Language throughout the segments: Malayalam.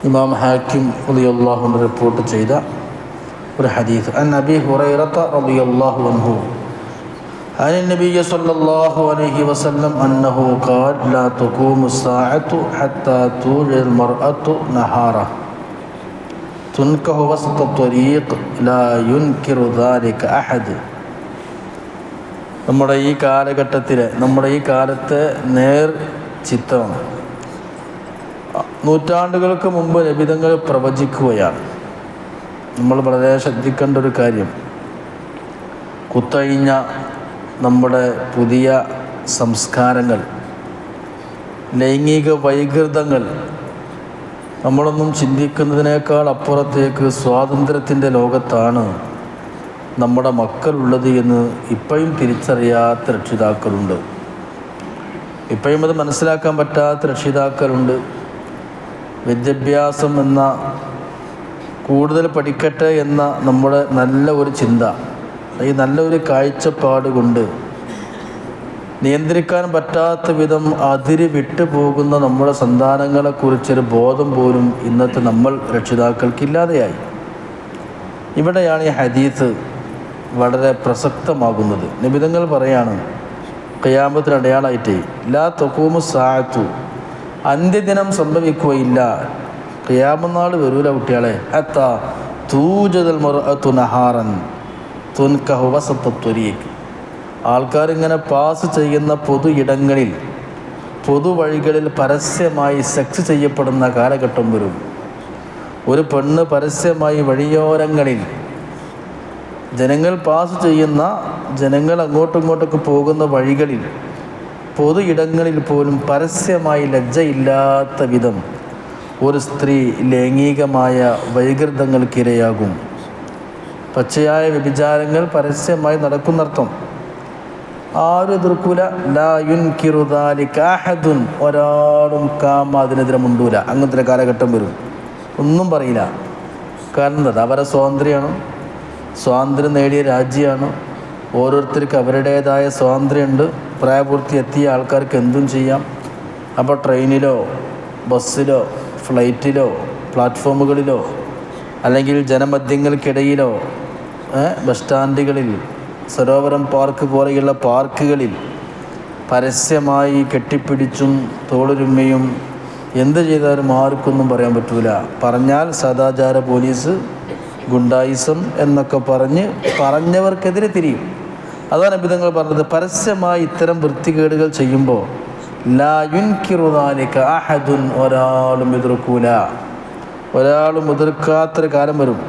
ഇമാം ഹാക്കിം റളിയല്ലാഹു റിപ്പോർട്ട് ചെയ്ത ഒരു ഹദീസ് അൻ അബി ഹുറൈറത്ത റളിയല്ലാഹു അൻഹു عن النبي صلى الله عليه وسلم أنه قال لا تقوم الساعة حتى تولي المرأة نهارا تنكه وسط الطريق لا ينكر ذلك أحد നമ്മുടെ ഈ കാലഘട്ടത്തിലെ നമ്മുടെ ഈ കാലത്തെ നേർ ചിത്രം നൂറ്റാണ്ടുകൾക്ക് മുമ്പ് ലഭിതങ്ങൾ പ്രവചിക്കുകയാണ്. നമ്മൾ വളരെ ശ്രദ്ധിക്കേണ്ട ഒരു കാര്യം. കുത്തഴിഞ്ഞ നമ്മുടെ പുതിയ സംസ്കാരങ്ങൾ ലൈംഗിക വൈകൃതങ്ങൾ നമ്മളൊന്നും ചിന്തിക്കുന്നതിനേക്കാൾ അപ്പുറത്തേക്ക് സ്വാതന്ത്ര്യത്തിന്റെ ലോകത്താണ് നമ്മുടെ മക്കളുള്ളത് എന്ന് ഇപ്പോഴും തിരിച്ചറിയാത്ത രക്ഷിതാക്കളുണ്ട്. ഇപ്പോഴും അത് മനസ്സിലാക്കാൻ പറ്റാത്ത രക്ഷിതാക്കളുണ്ട്. വിദ്യാഭ്യാസം എന്ന കൂടുതൽ പഠിക്കട്ടെ എന്ന നമ്മുടെ നല്ല ഒരു ചിന്ത ഈ നല്ലൊരു കാഴ്ചപ്പാട് കൊണ്ട് നിയന്ത്രിക്കാൻ പറ്റാത്ത വിധം അതിര് വിട്ടു പോകുന്ന നമ്മുടെ സന്താനങ്ങളെക്കുറിച്ചൊരു ബോധം പോലും ഇന്നത്തെ നമ്മൾ രക്ഷിതാക്കൾക്ക് ഇല്ലാതെയായി ഇവിടെയാണ് ഈ ഹദീസ് വളരെ പ്രസക്തമാകുന്നത്. നിബിതങ്ങൾ പറയാണ് കയ്യാമ്പത്തിന് അടയാളായിട്ട് ലാ തൊക്കൂമു സാഴത്തു അന്ത്യദിനം സംഭവിക്കുകയില്ല. ക്യാമനാൾ വരൂല കുട്ടികളെ. അത്ത തൂജതൽ മുറത്തു തുൻകഹുവസത്വരിയേക്ക് ആൾക്കാരിങ്ങനെ പാസ് ചെയ്യുന്ന പൊതു ഇടങ്ങളിൽ പൊതുവഴികളിൽ പരസ്യമായി സെക്സ് ചെയ്യപ്പെടുന്ന കാലഘട്ടം വരും. ഒരു പെണ്ണ് പരസ്യമായി വഴിയോരങ്ങളിൽ ജനങ്ങൾ പാസ് ചെയ്യുന്ന ജനങ്ങൾ അങ്ങോട്ടും ഇങ്ങോട്ടൊക്കെ പോകുന്ന വഴികളിൽ പൊതു ഇടങ്ങളിൽ പോലും പരസ്യമായി ലജ്ജയില്ലാത്ത വിധം ഒരു സ്ത്രീ ലൈംഗികമായ വൈകൃതങ്ങൾക്കിരയാകും. പച്ചയായ വ്യഭിചാരങ്ങൾ പരസ്യമായി നടക്കുന്നർത്ഥം. ആരും എതിർക്കൂല. ലായുൻ കിറുദാലിക്കാഹദുൻ ഒരാളും കാമ അതിനെതിരെ മുണ്ടൂല. അങ്ങനത്തെ കാലഘട്ടം വരും. ഒന്നും പറയില്ല. കാരണം എന്താ? അവരെ സ്വാതന്ത്ര്യമാണ്. സ്വാതന്ത്ര്യം നേടിയ രാജ്യമാണ്. ഓരോരുത്തർക്ക് അവരുടേതായ സ്വാതന്ത്ര്യമുണ്ട്. പ്രായപൂർത്തി എത്തിയ ആൾക്കാർക്ക് എന്തും ചെയ്യാം. അപ്പോൾ ട്രെയിനിലോ ബസ്സിലോ ഫ്ലൈറ്റിലോ പ്ലാറ്റ്ഫോമുകളിലോ അല്ലെങ്കിൽ ജനമധ്യങ്ങൾക്കിടയിലോ ബസ് സ്റ്റാൻഡുകളിൽ സരോവരം പാർക്ക് പോലെയുള്ള പാർക്കുകളിൽ പരസ്യമായി കെട്ടിപ്പിടിച്ചും തോളുരുമ്മയും എന്ത് ചെയ്താലും ആർക്കൊന്നും പറയാൻ പറ്റൂല. പറഞ്ഞാൽ സദാചാര പോലീസ് ഗുണ്ടായിസം എന്നൊക്കെ പറഞ്ഞ് പറഞ്ഞവർക്കെതിരെ തിരിയും. അതാണ് അഭിതങ്ങൾ പറഞ്ഞത്. പരസ്യമായി ഇത്തരം വൃത്തികേടുകൾ ചെയ്യുമ്പോൾ ലായുൻ കിറുദാലിക്ക അഹദുൻ ഒരാളും എതിർക്കൂല. ഒരാളും എതിർക്കാത്തൊരു കാലം വരും.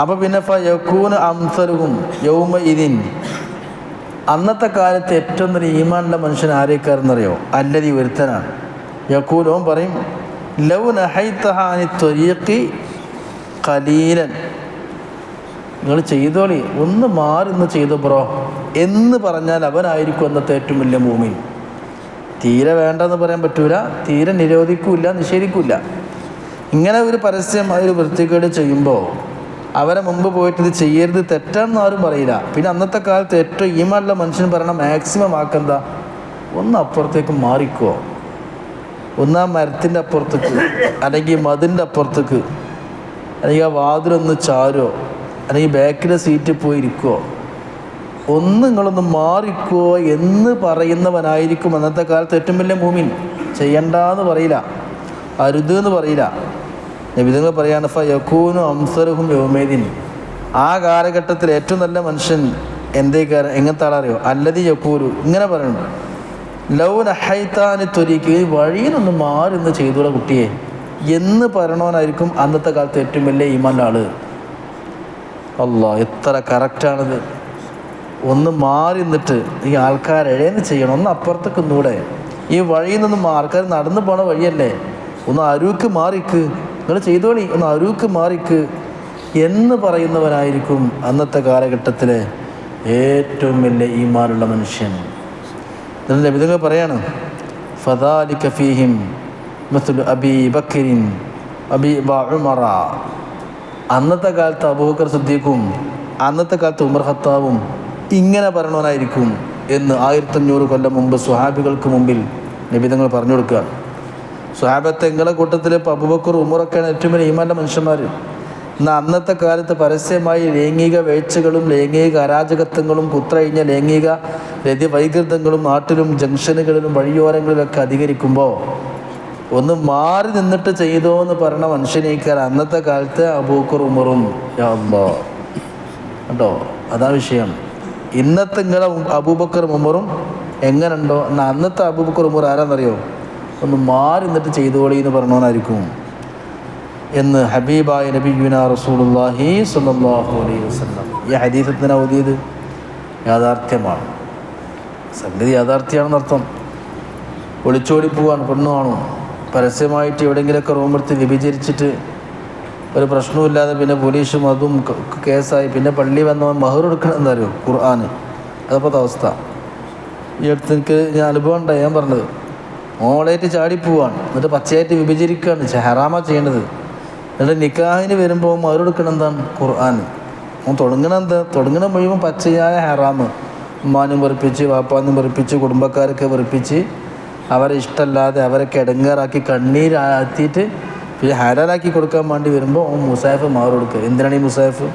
അപ്പോൾ പിന്നെ യക്കൂന് അംസലുവും യൗമ ഇതിൻ അന്നത്തെ കാലത്ത് ഏറ്റവും നല്ല ഈമാനുള്ള മനുഷ്യൻ ആരേക്കാരെന്നറിയോ? അല്ലതി ഒരുത്തനാണ്. യക്കൂലോൻ പറയും ലൗ നഹൈത്തഹാനി ത്വരീഖി കലീലൻ നിങ്ങൾ ചെയ്തോളി ഒന്ന് മാറി ഇന്ന് ചെയ്തു ബ്രോ. എന്ന് പറഞ്ഞാൽ അവനായിരിക്കും അന്നത്തെ ഏറ്റവും വലിയ ഭൂമി തീരെ വേണ്ടെന്ന് പറയാൻ പറ്റൂല. തീരെ നിരോധിക്കൂല നിഷേധിക്കൂല ഇങ്ങനെ ഒരു പരസ്യം ഒരു വൃത്തികേട് ചെയ്യുമ്പോൾ അവരെ മുമ്പ് പോയിട്ട് ഇത് ചെയ്യരുത് തെറ്റാണെന്ന് ആരും പറയില്ല. പിന്നെ അന്നത്തെ കാലത്ത് ഏറ്റവും ഈമാനുള്ള മനുഷ്യൻ പറയണ മാക്സിമം ആക്കെന്താ ഒന്ന് അപ്പുറത്തേക്ക് മാറിക്കോ. ഒന്ന് മരത്തിന്റെ അപ്പുറത്തേക്ക് അല്ലെങ്കിൽ മതിന്റെ അപ്പുറത്തേക്ക് അല്ലെങ്കിൽ ആ വാതിലൊന്ന് ചാരോ അല്ലെങ്കിൽ ബാക്കിലെ സീറ്റിൽ പോയി ഒന്ന് നിങ്ങളൊന്ന് മാറിക്കോ എന്ന് പറയുന്നവനായിരിക്കും അന്നത്തെ കാലത്ത് ഏറ്റവും വലിയ ഭൂമിൻ ചെയ്യണ്ടെന്ന് പറയില്ല. അരുത് എന്ന് പറയില്ല. നബിതങ്ങൾ പറയാണ് ഫ യക്കൂനു അംസറുഹും യോമേദിൻ. ആ കാലഘട്ടത്തിൽ ഏറ്റവും നല്ല മനുഷ്യൻ എന്തേ കാര്യം എങ്ങനത്തെ ആളറിയോ? അല്ലതി യക്കൂരു ഇങ്ങനെ പറയുന്നു ലൗ നഹൈത്താനി ത്വരിക്ക് വഴിയിൽ നിന്ന് മാറി ഒന്ന് ചെയ്തൂടെ കുട്ടിയെ. എന്ന് പറയണവനായിരിക്കും അന്നത്തെ കാലത്ത് ഏറ്റവും വലിയ ഈമാന്റെ ആൾ. അല്ല എത്ര കറക്റ്റാണിത് ഒന്ന് മാറി നിന്നിട്ട് ഈ ആൾക്കാർ എഴേന്ന് ചെയ്യണം. ഒന്ന് അപ്പുറത്തേക്ക് ഈ വഴിയിൽ നിന്നും ആൾക്കാർ നടന്നു പോണ വഴിയല്ലേ? ഒന്ന് അരുക്ക് മാറിക്ക്. നിങ്ങൾ ചെയ്തോളി. ഒന്ന് അരുക്ക് മാറിക്ക്. എന്ന് പറയുന്നവനായിരിക്കും അന്നത്തെ കാലഘട്ടത്തിലെ ഏറ്റവും വലിയ ഈമാനുള്ള മനുഷ്യൻ. എന്നിട്ട് വിധങ്ങൾ പറയാണ് ഫദാലി കഫീഹിം മസുൽ അബി ബക്കരിൻ അബി ഉമറ. അന്നത്തെ കാലത്ത് അബൂബക്കർ സിദ്ദീഖും അന്നത്തെ കാലത്ത് ഉമർ ഖത്താവും ഇങ്ങനെ പറയണവനായിരിക്കും എന്ന് ആയിരത്തഞ്ഞൂറ് കൊല്ലം മുമ്പ് സുഹാബികൾക്ക് മുമ്പിൽ നബിതങ്ങൾ പറഞ്ഞു കൊടുക്കുക. സുഹാബത്തെ എങ്ങളെ കൂട്ടത്തിൽ ഇപ്പോൾ അബുബക്കർ ഉമറൊക്കെയാണ് ഏറ്റവും വലിയ ഈമാന്റെ മനുഷ്യന്മാർ എന്നാൽ അന്നത്തെ കാലത്ത് പരസ്യമായി ലൈംഗിക വീഴ്ചകളും ലൈംഗിക അരാജകത്വങ്ങളും കുത്രഴിഞ്ഞ ലൈംഗിക രതി വൈകൃതങ്ങളും നാട്ടിലും ജംഗ്ഷനുകളിലും വഴിയോരങ്ങളിലൊക്കെ അധികരിക്കുമ്പോൾ ഒന്ന് മാറി നിന്നിട്ട് ചെയ്തോ എന്ന് പറഞ്ഞ മനുഷ്യനേക്കാൾ അന്നത്തെ കാലത്ത് അബൂക്കർ ഉമറും. കേട്ടോ അതാ വിഷയം. ഇന്നത്തെ നിങ്ങളെ അബൂബക്കർ ഉമറും എങ്ങനെയുണ്ടോ എന്നാൽ അന്നത്തെ അബൂബക്കർ ഉമർ ആരാന്നറിയോ? ഒന്ന് മാറി നിന്നിട്ട് ചെയ്തോളി എന്ന് പറഞ്ഞോന്നായിരിക്കും. എന്ന് ഹബീബായ നബിയുന റസൂലുള്ളാഹി സ്വല്ലല്ലാഹു അലൈഹി വസല്ലം. ഈ ഹദീസത്തിന് ഓതിയത്? യാഥാർത്ഥ്യമാണ്. സംഗതി യാഥാർത്ഥ്യമാണെന്നർത്ഥം ഒളിച്ചോടി പോവാണ് പെണ്ണു പരസ്യമായിട്ട് എവിടെയെങ്കിലുമൊക്കെ റൂമെടുത്ത് വിഭജിച്ചിട്ട് ഒരു പ്രശ്നവുമില്ലാതെ പിന്നെ പോലീസും അതും കേസായി. പിന്നെ പള്ളി വന്നവൻ മഹർ എടുക്കണം എന്താ അറിയോ? ഖുർആന് അതപ്പോഴത്തെ അവസ്ഥ. ഈ അടുത്ത് എനിക്ക് ഞാൻ അനുഭവം ഉണ്ടായി. ഞാൻ പറഞ്ഞത് മോളേറ്റ് ചാടിപ്പോവാണ് എന്നിട്ട് പച്ചയായിട്ട് വിഭജിക്കുകയാണ് ഹറാമ ചെയ്യേണ്ടത് എന്നിട്ട് നിക്കാഹിന് വരുമ്പോൾ മഹർ എന്താണ്? ഖുർആാന് അവൻ തുടങ്ങണം എന്താ? തുടങ്ങണം മുഴുവൻ പച്ചയായ ഹറാമ് ഉമ്മാനും വെറുപ്പിച്ച് വാപ്പാനും വെറുപ്പിച്ച് കുടുംബക്കാരൊക്കെ വെറുപ്പിച്ച് അവരെ ഇഷ്ടമല്ലാതെ അവരെ കിടങ്ങാറാക്കി കണ്ണീരാത്തിയിട്ട് പിന്നെ ഹരാലാക്കി കൊടുക്കാൻ വേണ്ടി വരുമ്പോൾ ഓ മുസാഫ് മാറി കൊടുക്കുക. എന്തിനാണ് ഈ മുസാഫ്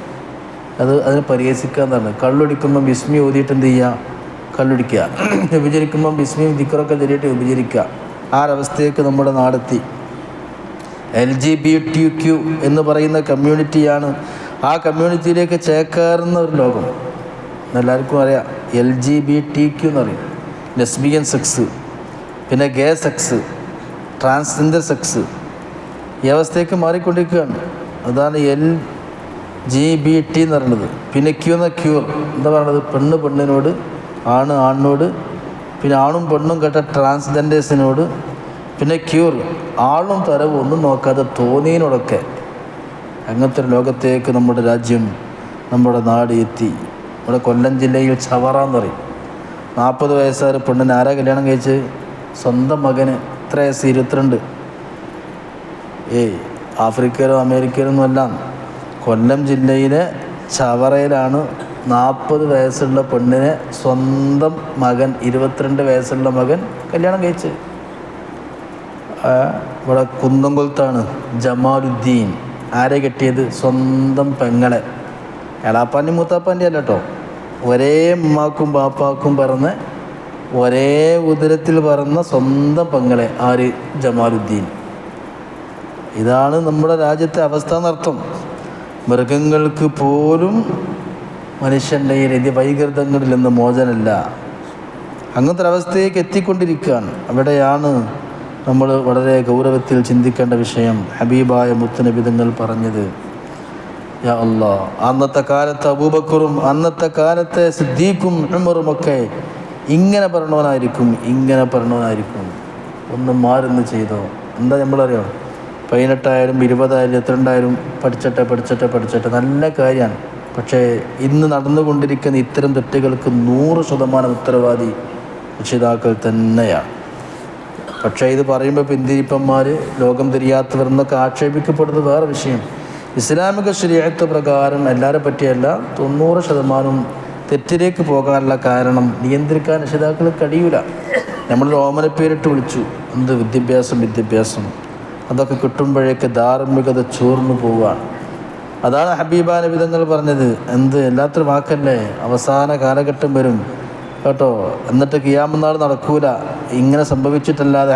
അത് അതിനെ പരിഹസിക്കുക എന്നാണ്. കള്ളൊടിക്കുമ്പോൾ ബിസ്മി ഓതിയിട്ട് എന്ത് ചെയ്യുക കള്ളുടിക്കുക. വിഭജിക്കുമ്പോൾ ബിസ്മിയും ദിക്കറൊക്കെ ചെറിയിട്ട് വിഭജിക്കുക ആ ഒരവസ്ഥയ്ക്ക് നമ്മുടെ നാടെത്തി. L G B T Q എന്ന് പറയുന്ന കമ്മ്യൂണിറ്റിയാണ് ആ കമ്മ്യൂണിറ്റിയിലേക്ക് ചേക്കേറുന്ന ഒരു ലോകം. എല്ലാവർക്കും അറിയാം. L G B T Q എന്ന് പറയും. Lesbian sex. പിന്നെ ഗേ സെക്സ് ട്രാൻസ്ജെൻഡർ സെക്സ് ഈ അവസ്ഥയ്ക്ക് മാറിക്കൊണ്ടിരിക്കുകയാണ്. അതാണ് എൽ ജി ബി ടി എന്ന് പറയുന്നത്. പിന്നെ ക്യൂ എന്ന ക്യൂർ. എന്താ പറയുന്നത്? പെണ്ണ് പെണ്ണിനോട് ആണ് ആണിനോട് പിന്നെ ആണും പെണ്ണും കേട്ട ട്രാൻസ്ജെൻഡേഴ്സിനോട് പിന്നെ ക്യൂർ. ആളും തരവും ഒന്നും നോക്കാതെ തോന്നിയതിനോടൊക്കെ അങ്ങനത്തെ ഒരു ലോകത്തേക്ക് നമ്മുടെ രാജ്യം നമ്മുടെ നാട് എത്തി. നമ്മുടെ കൊല്ലം ജില്ലയിൽ ചവറ എന്ന് പറയും. നാൽപ്പത് വയസ്സായ പെണ്ണിന് ആരാ കല്യാണം കഴിച്ച് സ്വന്തം മകന് എത്ര വയസ്സ് ഇരുപത്തിരണ്ട്. ഏയ് ആഫ്രിക്കയിലോ അമേരിക്കയിലോ ഒന്നും അല്ല. കൊല്ലം ജില്ലയിലെ ചവറയിലാണ് നാൽപ്പത് വയസ്സുള്ള പെണ്ണിനെ സ്വന്തം മകൻ ഇരുപത്തിരണ്ട് വയസ്സുള്ള മകൻ കല്യാണം കഴിച്ച്. ഇവിടെ കുന്നംകുളത്താണ് ജമാലുദ്ദീൻ. ആരെ കെട്ടിയത്? സ്വന്തം പെങ്ങളെ. എളാപ്പാന്റെ മൂത്താപ്പാന്റെ അല്ല കേട്ടോ ഒരേ ഉമ്മാക്കും ബാപ്പാക്കും പറഞ്ഞ് ഒരേ ഉദരത്തിൽ പറന്ന സ്വന്തം പങ്കളെ ആര്? ജമാലുദ്ദീൻ. ഇതാണ് നമ്മുടെ രാജ്യത്തെ അവസ്ഥ എന്നർത്ഥം. മൃഗങ്ങൾക്ക് പോലും മനുഷ്യന്റെ ഈ രതി വൈകൃതങ്ങളിൽ നിന്ന് മോചനമില്ല. അങ്ങനത്തെ ഒരവസ്ഥയിലേക്ക് എത്തിക്കൊണ്ടിരിക്കുകയാണ്. അവിടെയാണ് നമ്മൾ വളരെ ഗൗരവത്തിൽ ചിന്തിക്കേണ്ട വിഷയം ഹബീബായ മുത്തനബിതങ്ങൾ പറഞ്ഞത്. യാ അല്ലാ അന്നത്തെ കാലത്ത് അബൂബക്കറും അന്നത്തെ കാലത്തെ സിദ്ദീഖും ഉമറുമൊക്കെ ഇങ്ങനെ പറഞ്ഞവനായിരിക്കും ഇങ്ങനെ പറഞ്ഞവനായിരിക്കും ഒന്ന് മാറുന്ന് ചെയ്തോ. എന്താ നമ്മളറിയോ? പതിനെട്ടായാലും ഇരുപതായാലും എത്രണ്ടായാലും പഠിച്ചട്ടെ പഠിച്ചട്ടെ പഠിച്ചട്ടെ. നല്ല കാര്യമാണ്. പക്ഷേ ഇന്ന് നടന്നുകൊണ്ടിരിക്കുന്ന ഇത്തരം തെറ്റുകൾക്ക് നൂറ് ശതമാനം ഉത്തരവാദി രക്ഷിതാക്കൾ തന്നെയാണ്. പക്ഷേ ഇത് പറയുമ്പോൾ പിന്തിരിപ്പന്മാർ ലോകം തിരിയാത്തവർ എന്നൊക്കെ ആക്ഷേപിക്കപ്പെടുന്നത് വേറെ വിഷയം ഇസ്ലാമിക ശരിയായത്വ പ്രകാരം എല്ലാവരെ പറ്റിയല്ല തൊണ്ണൂറ് ശതമാനം തെറ്റിലേക്ക് പോകാനുള്ള കാരണം നിയന്ത്രിക്കാൻ രക്ഷിതാക്കൾ കഴിയൂല. നമ്മൾ ഓമനപ്പേരിട്ട് വിളിച്ചു. എന്ത് വിദ്യാഭ്യാസം വിദ്യാഭ്യാസം? അതൊക്കെ കിട്ടുമ്പോഴേക്ക് ധാർമ്മികത ചോർന്നു പോവുകയാണ്. അതാണ് ഹബീബ നബിതങ്ങൾ പറഞ്ഞത്. എന്ത്? എല്ലാത്തിനും വാക്കല്ലേ? അവസാന കാലഘട്ടം വരും. കേട്ടോ? എന്നിട്ട് കിയാമനാൾ നടക്കൂല. ഇങ്ങനെ സംഭവിച്ചിട്ടല്ലാതെ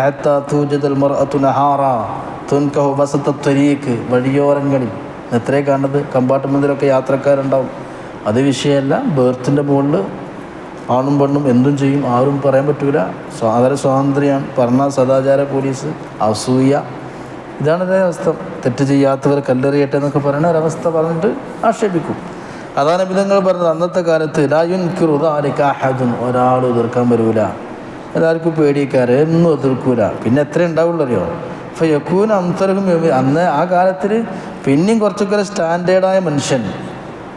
വഴിയോരങ്ങളിൽ. എത്രേ കാണുന്നത്? കമ്പാർട്ട്മെന്റിലൊക്കെ യാത്രക്കാരുണ്ടാവും. അത് വിഷയമല്ല ബേർത്തിന്റെ മുകളിൽ ആണും പെണ്ണും എന്തും ചെയ്യും ആരും പറയാൻ പറ്റൂല. സ്വാതന്ത്ര്യ സ്വാതന്ത്ര്യമാണ് പറഞ്ഞ സദാചാര പോലീസ് അസൂയ. ഇതാണ് ഇതേ അവസ്ഥ. തെറ്റ് ചെയ്യാത്തവർ കല്ലെറിയട്ടെ എന്നൊക്കെ പറയുന്ന ഒരവസ്ഥ പറഞ്ഞിട്ട് ആക്ഷേപിക്കും. അതാണ് വിധങ്ങൾ പറഞ്ഞത്. അന്നത്തെ കാലത്ത് ലായുൻ കിറുദാലിക്കാഹദുൻ ഒരാൾ എതിർക്കാൻ വരൂല. എല്ലാവർക്കും പേടിക്കാറ് എന്നും എതിർക്കൂല. പിന്നെ എത്ര ഉണ്ടാവുള്ളൂ അറിയോ? അപ്പോൾ യക്കൂൻ അന്തരകും അന്ന് ആ കാലത്തിൽ പിന്നെയും കുറച്ചൊക്കെ സ്റ്റാൻഡേർഡായ മനുഷ്യൻ.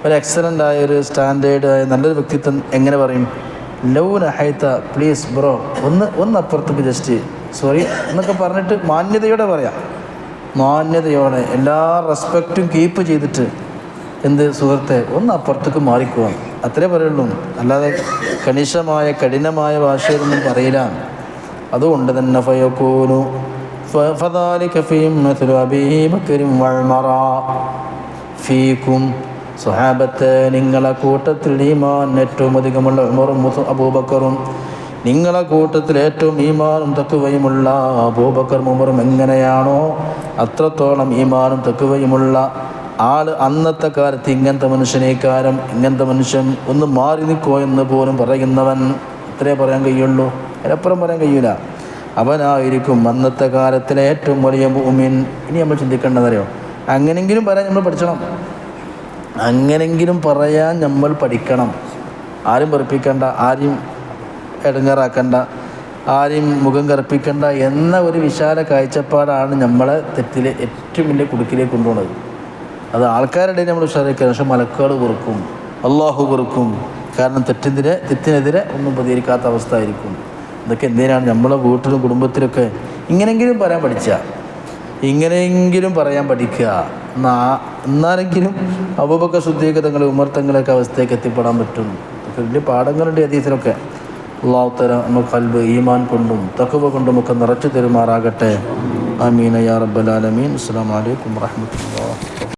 ഒരു എക്സലന്റ് ആയ ഒരു സ്റ്റാൻഡേർഡ് ആയ നല്ലൊരു വ്യക്തിത്വം എങ്ങനെ പറയും? ലൗന നഹൈത്ത പ്ലീസ് ബ്രോ ഒന്ന് ഒന്ന് അപ്പുറത്തേക്ക് ജസ്റ്റ് സോറി എന്നൊക്കെ പറഞ്ഞിട്ട് മാന്യതയോടെ പറയാം. മാന്യതയോടെ എല്ലാ റെസ്പെക്റ്റും കീപ്പ് ചെയ്തിട്ട് എന്ത് സുഹൃത്തെ ഒന്ന് അപ്പുറത്തേക്ക് മാറിക്കുവാൻ അത്രേ പറയുള്ളൂ. അല്ലാതെ കണിശമായ കഠിനമായ ഭാഷയിലൊന്നും പറയില്ല. അതുകൊണ്ട് തന്നെ ഫയക്കൂനു ഫദാലിക വഉമറാ ഫീക്കും സുഹാബത്തെ നിങ്ങളെ കൂട്ടത്തിൽ ഈമാൻ ഏറ്റവും അധികമുള്ള ഉമറും അബൂബക്കറും. നിങ്ങളെ കൂട്ടത്തിൽ ഏറ്റവും ഈമാനും തക്കുവയുമുള്ള അബൂബക്കർ ഉമറും എങ്ങനെയാണോ അത്രത്തോളം ഈമാനും തക്കുവയുമുള്ള ആൾ അന്നത്തെ കാലത്ത് ഇങ്ങനത്തെ മനുഷ്യനേക്കാരം ഇങ്ങനത്തെ മനുഷ്യൻ ഒന്ന് മാറി നിൽക്കോ എന്ന് പോലും പറയുന്നവൻ ഇത്രേ പറയാൻ കഴിയുള്ളൂ. അതിനപ്പുറം പറയാൻ കഴിയൂല. അവനായിരിക്കും അന്നത്തെ കാലത്തിലെ ഏറ്റവും വലിയ ഭൂമിൻ ഇനി നമ്മൾ ചിന്തിക്കേണ്ടതറിയോ? അങ്ങനെങ്കിലും പറയാൻ നമ്മൾ പഠിക്കണം അങ്ങനെങ്കിലും പറയാൻ നമ്മൾ പഠിക്കണം. ആരും വെറുപ്പിക്കണ്ട ആരും ഇടങ്ങാറാക്കണ്ട ആരെയും മുഖം കറുപ്പിക്കണ്ട എന്ന ഒരു വിശാല കാഴ്ചപ്പാടാണ് നമ്മളെ തെറ്റിലെ ഏറ്റവും വലിയ കുടുക്കിലേക്ക് കൊണ്ടുപോകുന്നത് അത് ആൾക്കാരുടെ നമ്മൾ ഉഷാറിക്കണം പക്ഷെ മലക്കുകൾ വെറുക്കും അള്ളാഹു വെറുക്കും. കാരണം തെറ്റിനെതിരെ തെറ്റിനെതിരെ ഒന്നും പ്രതികരിക്കാത്ത അവസ്ഥ ആയിരിക്കും ഇതൊക്കെ എന്തിനാണ് നമ്മളെ വീട്ടിലും കുടുംബത്തിലൊക്കെ ഇങ്ങനെയെങ്കിലും പറയാൻ പഠിച്ച? ഇങ്ങനെയെങ്കിലും പറയാൻ പഠിക്കുക. എന്നാ എന്നാലെങ്കിലും അബൂബക്ക ശുദ്ധീകൃതങ്ങൾ ഉമർത്തങ്ങളൊക്കെ അവസ്ഥയൊക്കെ എത്തിപ്പെടാൻ പറ്റും. ഇതൊക്കെ വലിയ പാഠങ്ങളുണ്ട് അതീതിലൊക്കെ അള്ളാഹുത്തല നമുക്ക് കൽബ് ഈമാൻ കൊണ്ടും തക്കവ കൊണ്ടും ഒക്കെ നിറച്ചു തരുമാറാകട്ടെ. അമീൻ യാ റബ്ബൽ ആലമീൻ. അസ്സലാമു അലൈക്കും വറഹ്മത്തുള്ളാഹി